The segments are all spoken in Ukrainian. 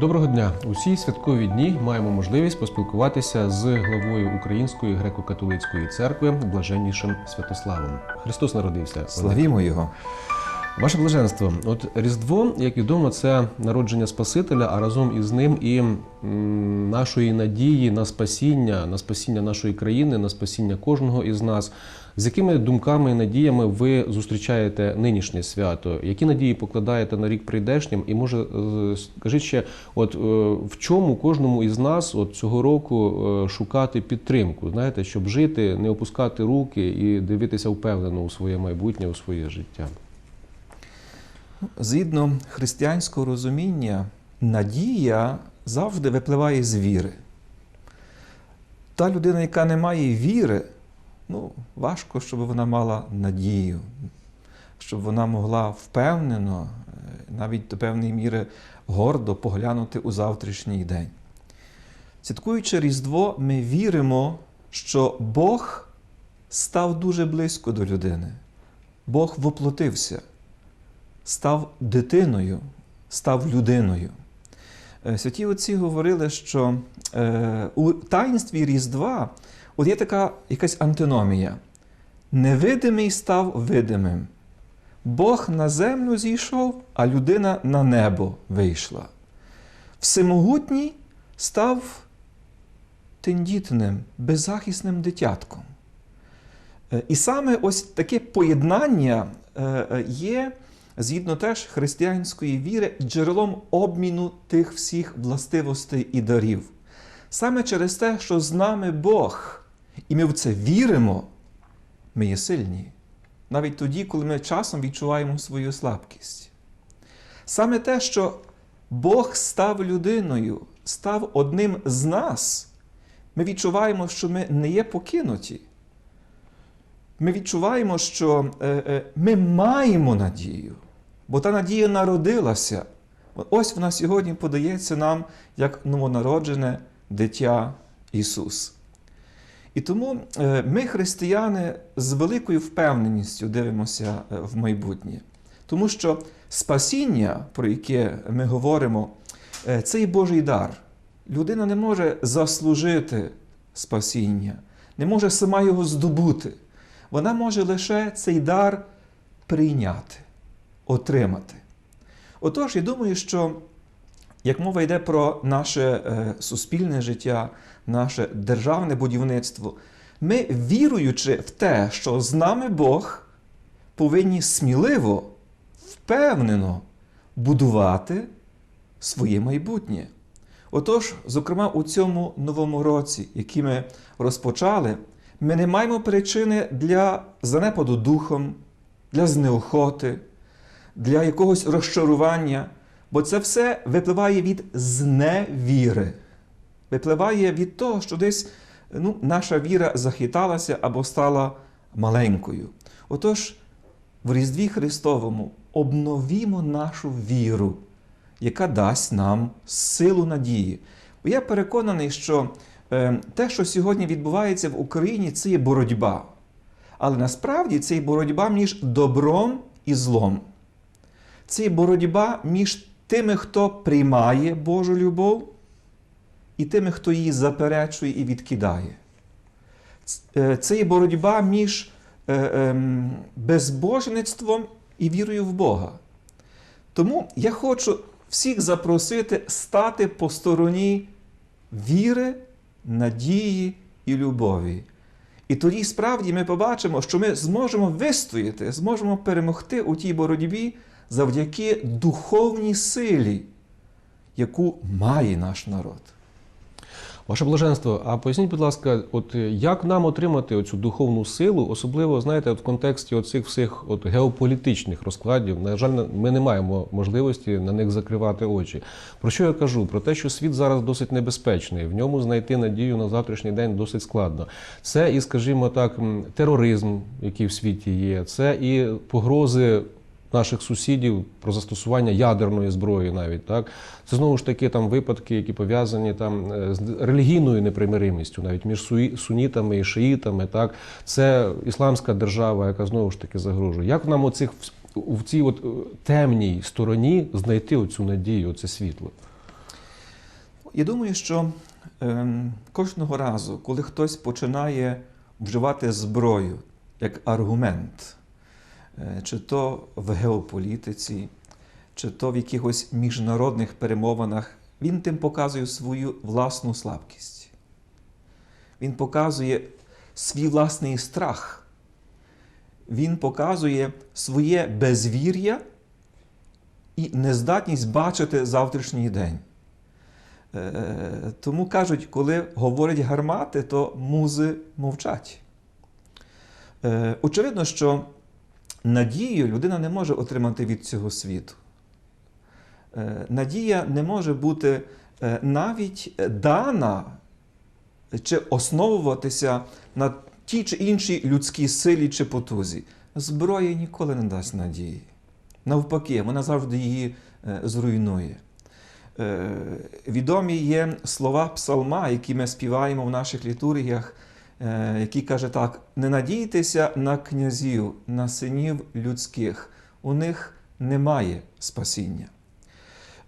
Доброго дня! У ці святкові дні маємо можливість поспілкуватися з главою Української греко-католицької церкви блаженнішим Святославом. Христос народився. Славімо Його. Ваше блаженство, от Різдво, як відомо, це народження Спасителя, а разом із ним і нашої надії на спасіння, на спасіння нашої країни, на спасіння кожного із нас. З якими думками і надіями ви зустрічаєте нинішнє свято? Які надії покладаєте на рік прийдешнім? І може, е, скажіть ще, от е, в чому кожному із нас от цього року е, шукати підтримку? Знаєте, щоб жити, не опускати руки і дивитися впевнено у своє майбутнє, у своє життя? Згідно християнського розуміння, надія завжди випливає з віри. Та людина, яка не має віри, ну, важко, щоб вона мала надію, щоб вона могла впевнено, е, навіть до певної міри гордо поглянути у завтрашній день. Святкуючи Різдво, ми віримо, що Бог став дуже близько до людини. Бог воплотився став дитиною, став людиною. Е, Святі отці говорили, що е, у таїнстві Різдва от є така якась антиномія. Невидимий став видимим. Бог на землю зійшов, а людина на небо вийшла. Всемогутній став тендітним, беззахисним дитятком. Е, І саме ось таке поєднання е, е, є згідно теж християнської віри, джерелом обміну тих всіх властивостей і дарів. Саме через те, що з нами Бог, і ми в це віримо, ми є сильні. Навіть тоді, коли ми часом відчуваємо свою слабкість. Саме те, що Бог став людиною, став одним з нас, ми відчуваємо, що ми не є покинуті. Ми відчуваємо, що е, е, ми маємо надію, бо та надія народилася. Ось вона сьогодні подається нам як новонароджене дитя Ісус. І тому е, ми, християни, з великою впевненістю дивимося е, в майбутнє. Тому що спасіння, про яке ми говоримо, е, це і Божий дар. Людина не може заслужити спасіння, не може сама його здобути. Вона може лише цей дар прийняти, отримати. Отож, я думаю, що як мова йде про наше е, суспільне життя, наше державне будівництво, ми, віруючи в те, що з нами Бог, повинні сміливо, впевнено будувати своє майбутнє. Отож, зокрема, у цьому новому році, який ми розпочали, ми не маємо причини для занепаду духом, для знеохоти, для якогось розчарування, бо це все випливає від зневіри, випливає від того, що десь ну, наша віра захиталася або стала маленькою. Отож, в Різдві Христовому обновімо нашу віру, яка дасть нам силу надії. Бо я переконаний, що е, те, що сьогодні відбувається в Україні, це є боротьба. Але насправді це є боротьба між добром і злом. Це є боротьба між тими, хто приймає Божу любов, і тими, хто її заперечує і відкидає. Е, Це є боротьба між е, ем, безбожництвом і вірою в Бога. Тому я хочу всіх запросити стати по стороні віри, надії і любові. І тоді справді ми побачимо, що ми зможемо вистояти, зможемо перемогти у тій боротьбі завдяки духовній силі, яку має наш народ. Ваше блаженство, а поясніть, будь ласка, от е, як нам отримати оцю духовну силу, особливо знаєте, от в контексті оцих всіх от геополітичних розкладів, на жаль, ми не маємо можливості на них закривати очі. Про що я кажу? Про те, що світ зараз досить небезпечний, в ньому знайти надію на завтрашній день досить складно. Це і, скажімо так, тероризм, який в світі є, це і погрози наших сусідів про застосування ядерної зброї, навіть так це знову ж таки там випадки, які пов'язані там е, з релігійною непримиримістю, навіть між сунітами і шиїтами. Так це ісламська держава, яка знову ж таки загрожує. Як нам оцих в цій от е, темній стороні знайти оцю надію, оце світло? Я думаю, що ем, кожного разу, коли хтось починає вживати зброю як аргумент, чи то в геополітиці, чи то в якихось міжнародних перемовинах, він тим показує свою власну слабкість. Він показує свій власний страх. Він показує своє безвір'я і нездатність бачити завтрашній день. Е, Тому кажуть, коли говорять гармати, то музи мовчать. Е, Очевидно, що надію людина не може отримати від цього світу. Е, Надія не може бути е, навіть дана чи основуватися на тій чи іншій людській силі чи потузі. Зброя ніколи не дасть надії. Навпаки, вона завжди її е, зруйнує. Е, Відомі є слова псалма, які ми співаємо в наших літургіях, е, які каже так: не надійтеся на князів, на синів людських, у них немає спасіння.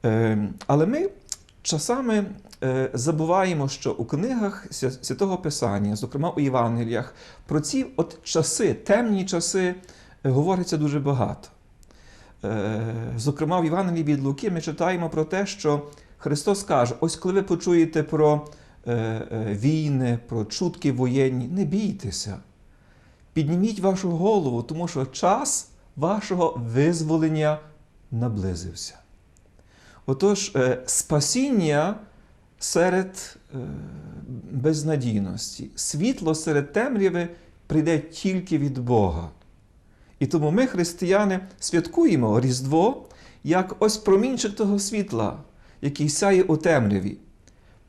Е, Але ми часами е, забуваємо, що у книгах Святого Писання, зокрема у Євангеліях, про ці от часи, темні часи, говориться дуже багато. Зокрема, в Євангелії від Луки ми читаємо про те, що Христос каже: ось коли ви почуєте про війни, про чутки воєнні, не бійтеся. Підніміть вашу голову, тому що час вашого визволення наблизився. Отож, е, спасіння серед е, безнадійності, світло серед темряви прийде тільки від Бога. І тому ми, християни, святкуємо Різдво як ось промінчик того світла, який сяє у темряві,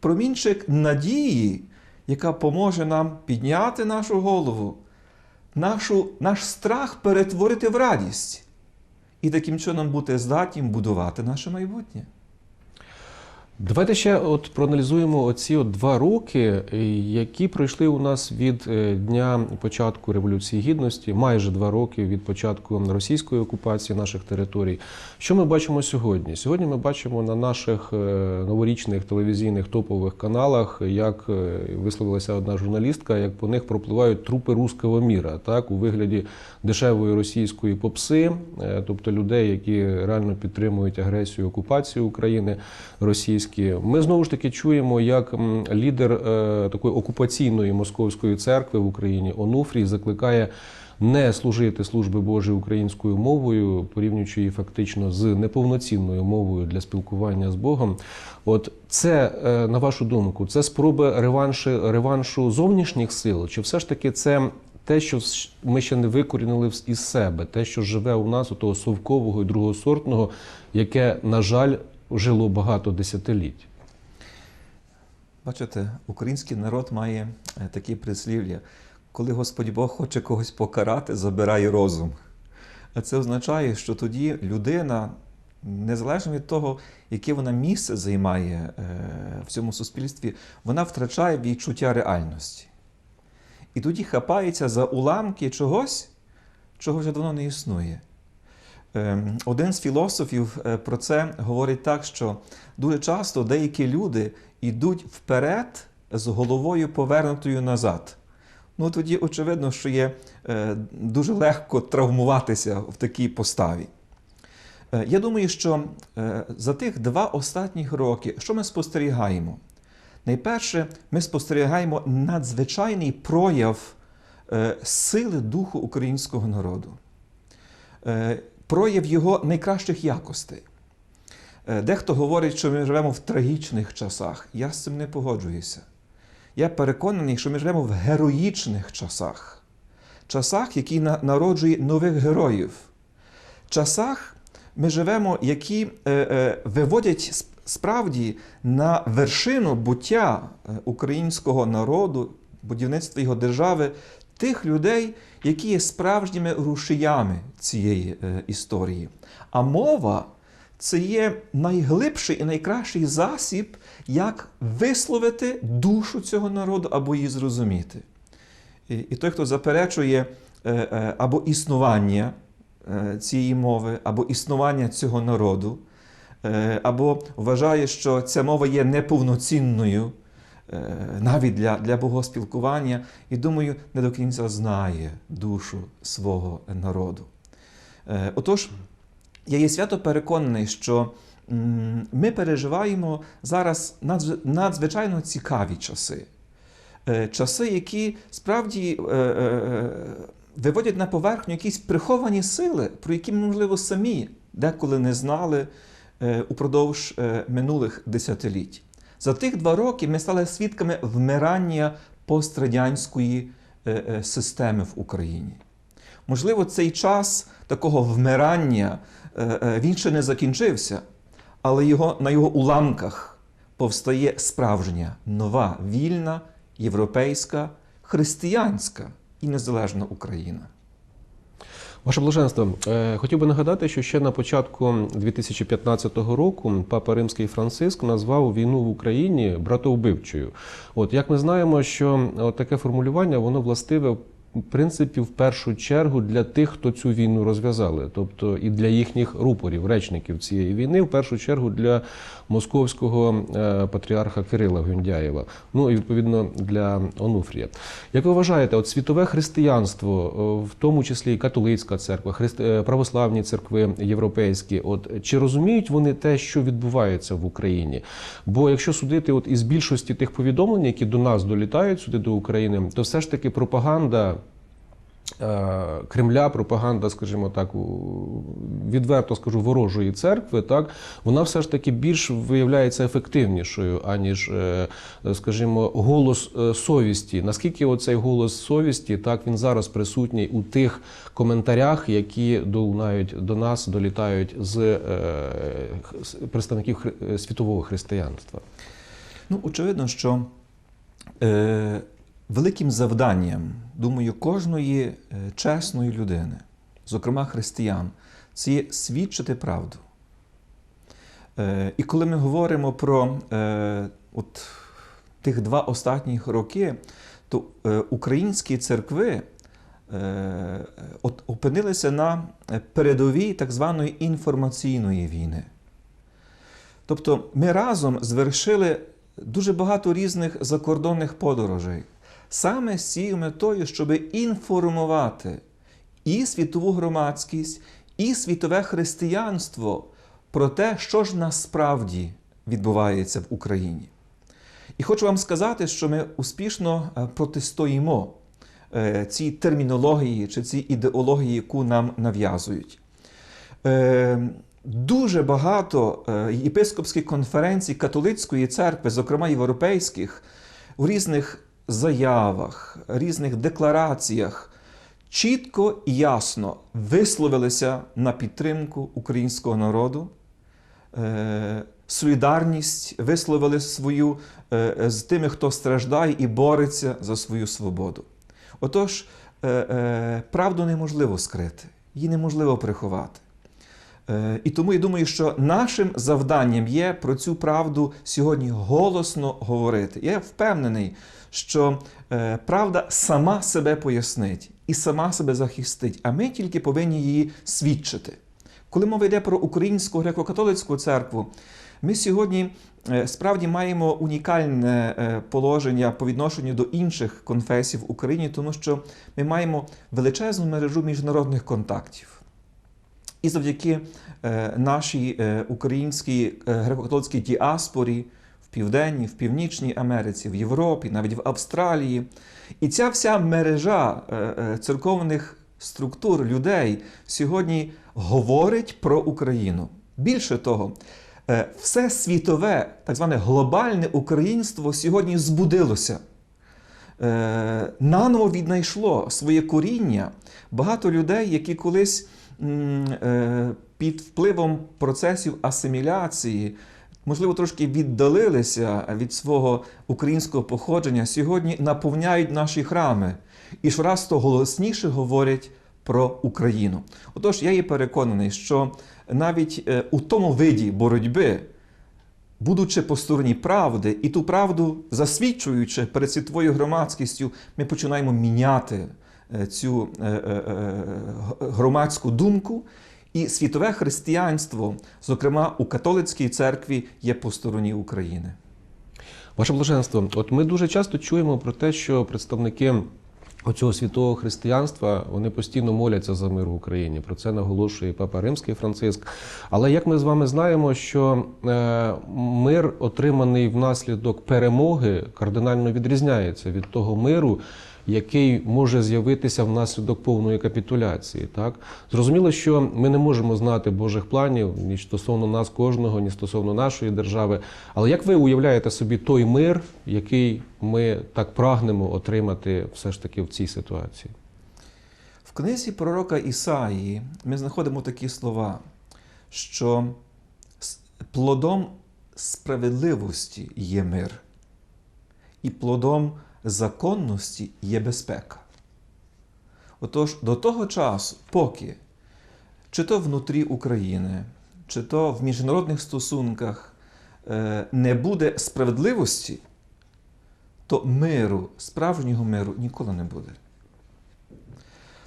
промінчик надії, яка поможе нам підняти нашу голову, нашу, наш страх перетворити в радість і таким чином бути здатнім будувати наше майбутнє. Давайте ще от проаналізуємо оці от два роки, е, які пройшли у нас від е, дня початку Революції Гідності, майже два роки від початку російської окупації наших територій. Що ми бачимо сьогодні? Сьогодні ми бачимо на наших е, новорічних телевізійних топових каналах, як висловилася одна журналістка, як по них пропливають трупи руського міра, так у вигляді дешевої російської попси, тобто людей, які реально підтримують агресію, окупацію України російські. Ми знову ж таки чуємо, як лідер е, такої окупаційної московської церкви в Україні Онуфрій закликає. Не служити служби Божої українською мовою, порівнюючи її фактично з неповноцінною мовою для спілкування з Богом. От це, е, на вашу думку, це спроба реванши, реваншу зовнішніх сил, чи все ж таки це те, що ми ще не викорінили із себе, те, що живе у нас, у того совкового і другосортного, яке, на жаль, жило багато десятиліть. Бачите, український народ має е, такі прислів'я. Коли Господь Бог хоче когось покарати, забирає розум. А це означає, що тоді людина, незалежно від того, яке вона місце займає е, в цьому суспільстві, вона втрачає відчуття реальності. І тоді хапається за уламки чогось, чого вже давно не існує. Ем, Один з філософів е, про це говорить так, що дуже часто деякі люди йдуть вперед з головою повернутою назад. Ну тоді очевидно, що є е, дуже легко травмуватися в такій поставі. Е, Я думаю, що за тих два останніх роки, що ми спостерігаємо? Найперше, ми спостерігаємо надзвичайний прояв сили духу українського народу, прояв його найкращих якостей. Е, Дехто говорить, що ми живемо в трагічних часах. Я з цим не погоджуюся. Я переконаний, що ми живемо в героїчних часах, часах, які на- народжують нових героїв, часах ми живемо, які е, е, виводять справді на вершину буття українського народу, будівництва його держави, тих людей, які є справжніми рушіями цієї е, історії. А мова це є найглибший і найкращий засіб, як висловити душу цього народу або її зрозуміти. І, той, хто заперечує е, е, або існування цієї мови, або існування цього народу, або вважає, що ця мова є неповноцінною навіть для, для богоспілкування, і думаю, не до кінця знає душу свого народу. Е, Отож, я є свято переконаний, що ми переживаємо зараз надзвичайно цікаві часи. Е, Часи, які справді е, е, виводять на поверхню якісь приховані сили, про які ми, можливо, самі деколи не знали е, упродовж е, минулих десятиліть. За тих два роки ми стали свідками вмирання пострадянської е, е, системи в Україні. Можливо, цей час такого вмирання е, він ще не закінчився, але його, на його уламках повстає справжня, нова, вільна, європейська, християнська і незалежна Україна. Ваше блаженство, е, хотів би нагадати, що ще на початку 2015 року Папа Римський Франциск назвав війну в Україні братовбивчою. От як ми знаємо, що от таке формулювання воно властиве. В принципі, в першу чергу для тих, хто цю війну розв'язали, тобто і для їхніх рупорів, речників цієї війни, в першу чергу для московського е, патріарха Кирила Гундяєва, ну і відповідно для Онуфрія. Як ви вважаєте, от світове християнство, е, в тому числі і католицька церква, христ... е, православні церкви європейські, от чи розуміють вони те, що відбувається в Україні? Бо якщо судити от із більшості тих повідомлень, які до нас долітають сюди до України, то все ж таки пропаганда. Е, Кремля, пропаганда, скажімо так, відверто скажу, ворожої церкви, так вона все ж таки більш виявляється ефективнішою, аніж, е, скажімо, голос е, совісті. Наскільки оцей голос совісті, так він зараз присутній у тих коментарях, які долунають до нас, долітають з представників світового християнства. Ну, очевидно, що великим завданням, думаю, кожної е, чесної людини, зокрема християн, це є свідчити правду. Е, і коли ми говоримо про е, от, тих два останніх роки, то українські церкви опинилися на передовій так званої інформаційної війни. Тобто ми разом звершили дуже багато різних закордонних подорожей, саме з цією метою, щоб інформувати і світову громадськість, і світове християнство про те, що ж насправді відбувається в Україні. І хочу вам сказати, що ми успішно е, протистоїмо е, цій термінології чи цій ідеології, яку нам нав'язують. Е, Дуже багато єпископських конференцій католицької церкви, зокрема європейських, у різних заявах, різних деклараціях чітко і ясно висловилися на підтримку українського народу. Е, Солідарність висловили свою е, з тими, хто страждає і бореться за свою свободу. Отож, е, правду неможливо скрити, її неможливо приховати. Е, І тому я думаю, що нашим завданням є про цю правду сьогодні голосно говорити. Я впевнений, що е, правда сама себе пояснить і сама себе захистить, а ми тільки повинні її свідчити. Коли мова йде про українську греко-католицьку церкву, ми сьогодні е, справді маємо унікальне положення по відношенню до інших конфесій в Україні, тому що ми маємо величезну мережу міжнародних контактів. І завдяки е, нашій е, українській е, греко-католицькій діаспорі в Південній, в Північній Америці, в Європі, навіть в Австралії. І ця вся мережа церковних структур людей сьогодні говорить про Україну. Більше того, все світове, так зване глобальне українство сьогодні збудилося. Наново віднайшло своє коріння багато людей, які колись під впливом процесів асиміляції, можливо, трошки віддалилися від свого українського походження, сьогодні наповняють наші храми і щораз то голосніше говорять про Україну. Отож, я є переконаний, що навіть е, у тому виді боротьби, будучи по стороні правди, і ту правду засвідчуючи перед світовою громадськістю, ми починаємо міняти е, цю е, е, е, громадську думку І світове християнство, зокрема у католицькій церкві, є по стороні України. Ваше блаженство, от ми дуже часто чуємо про те, що представники оцього світового християнства вони постійно моляться за мир в Україні. Про це наголошує Папа Римський Франциск. Але як ми з вами знаємо, що е, мир, отриманий внаслідок перемоги, кардинально відрізняється від того миру, який може з'явитися внаслідок повної капітуляції. Так зрозуміло, що ми не можемо знати Божих планів ні стосовно нас кожного, ні стосовно нашої держави. Але як ви уявляєте собі той мир, який ми так прагнемо отримати все ж таки в цій ситуації? В книзі пророка Ісаї ми знаходимо такі слова, що плодом справедливості є мир, і плодом законності є безпека. Отож, до того часу, поки чи то внутрі України, чи то в міжнародних стосунках е, не буде справедливості, то миру, справжнього миру ніколи не буде.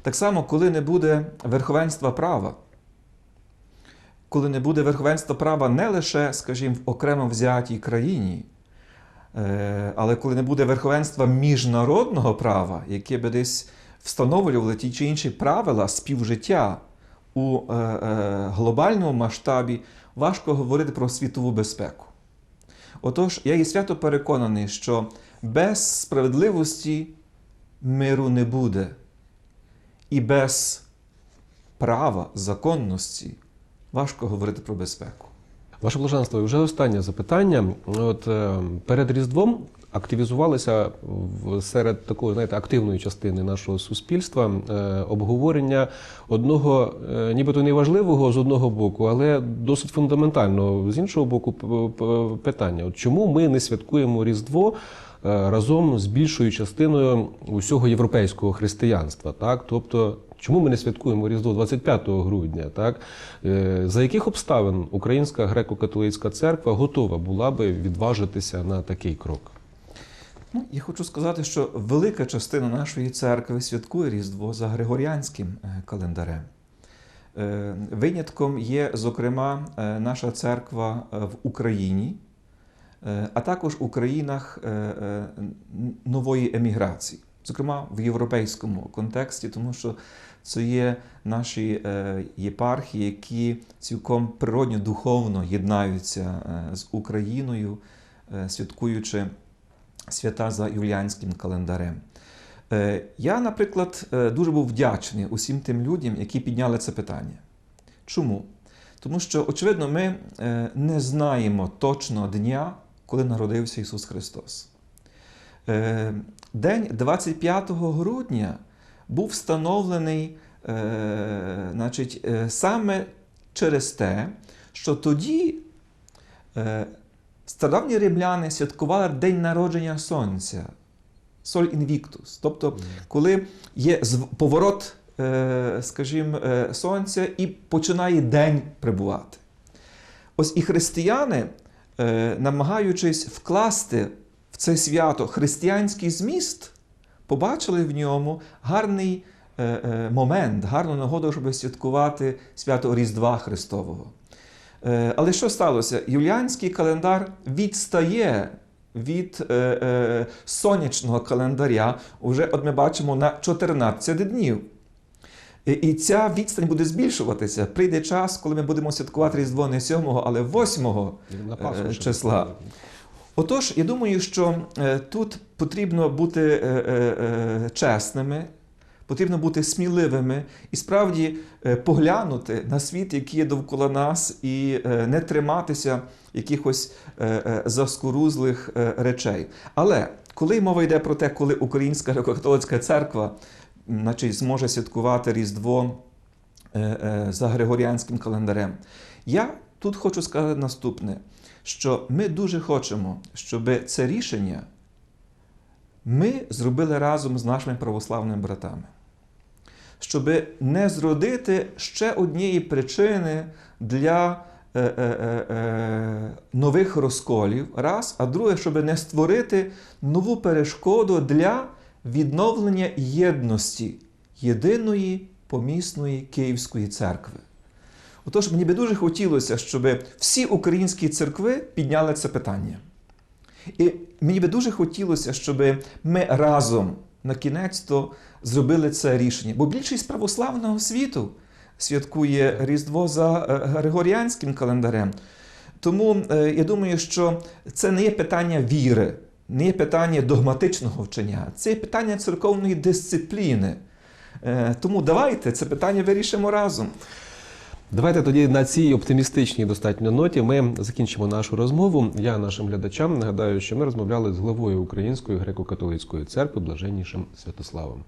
Так само, коли не буде верховенства права, коли не буде верховенства права не лише, скажімо, в окремо взятій країні, але коли не буде верховенства міжнародного права, яке би десь встановлювали ті чи інші правила співжиття у е, е, глобальному масштабі, важко говорити про світову безпеку. Отож, я і свято переконаний, що без справедливості миру не буде. І без права, законності важко говорити про безпеку. Ваше блаженство, вже останнє запитання. От е, перед Різдвом активізувалися серед такої знаєте, активної частини нашого суспільства е, обговорення одного, е, нібито неважливого з одного боку, але досить фундаментального з іншого боку питання. От чому ми не святкуємо Різдво? Е, Разом з більшою частиною усього європейського християнства, так тобто, чому ми не святкуємо Різдво 25 грудня? Так Е, за яких обставин Українська греко-католицька церква готова була би відважитися на такий крок? Ну, я хочу сказати, що велика частина нашої церкви святкує Різдво за григоріанським е, календарем. Винятком є, зокрема, наша церква в Україні, а також у країнах е, е, нової еміграції, зокрема в європейському контексті, тому що це є наші е, єпархії, які цілком природньо духовно єднаються е, з Україною, е, святкуючи свята за юліанським календарем. Е, Я, наприклад, е, дуже був вдячний усім тим людям, які підняли це питання. Чому? Тому що, очевидно, ми е, не знаємо точного дня, коли народився Ісус Христос. Е, День 25 грудня був встановлений е, значить, е, саме через те, що тоді стародавні римляни святкували день народження сонця, Соль Інвіктус. Тобто, коли є поворот, скажімо, сонця і починає день прибувати. Ось і християни, намагаючись вкласти в це свято християнський зміст, побачили в ньому гарний е, е, момент, гарну нагоду, щоб святкувати свято Різдва Христового. Е, Але що сталося? Юліанський календар відстає від е, е, сонячного календаря, уже от ми бачимо на 14 днів. І- ця відстань буде збільшуватися. Прийде час, коли ми будемо святкувати Різдво не 7, але 8 На Пасху е, числа. Отож, я думаю, що е, тут потрібно бути е, чесними, потрібно бути сміливими і справді поглянути на світ, який є довкола нас, і не триматися якихось заскорузлих речей. Але коли мова йде про те, коли Українська греко-католицька церква значить, зможе святкувати Різдво е, е, за григоріанським календарем, я тут хочу сказати наступне що ми дуже хочемо, щоб це рішення ми зробили разом з нашими православними братами. Щоб не зродити ще однієї причини для е, нових розколів, раз, а друге, щоб не створити нову перешкоду для відновлення єдності єдиної помісної Київської церкви. Отож, мені би дуже хотілося, щоб всі українські церкви підняли це питання. І мені би дуже хотілося, щоб ми разом на кінець то зробили це рішення. Бо більшість православного світу святкує Різдво за е, Григоріанським календарем. Тому е, я думаю, що це не є питання віри, не питання догматичного вчення, це є питання церковної дисципліни. Е, Тому давайте це питання вирішимо разом. Давайте тоді на цій оптимістичній достатньо ноті ми закінчимо нашу розмову. Я нашим глядачам нагадаю, що ми розмовляли з главою Української греко-католицької церкви блаженнішим Святославом.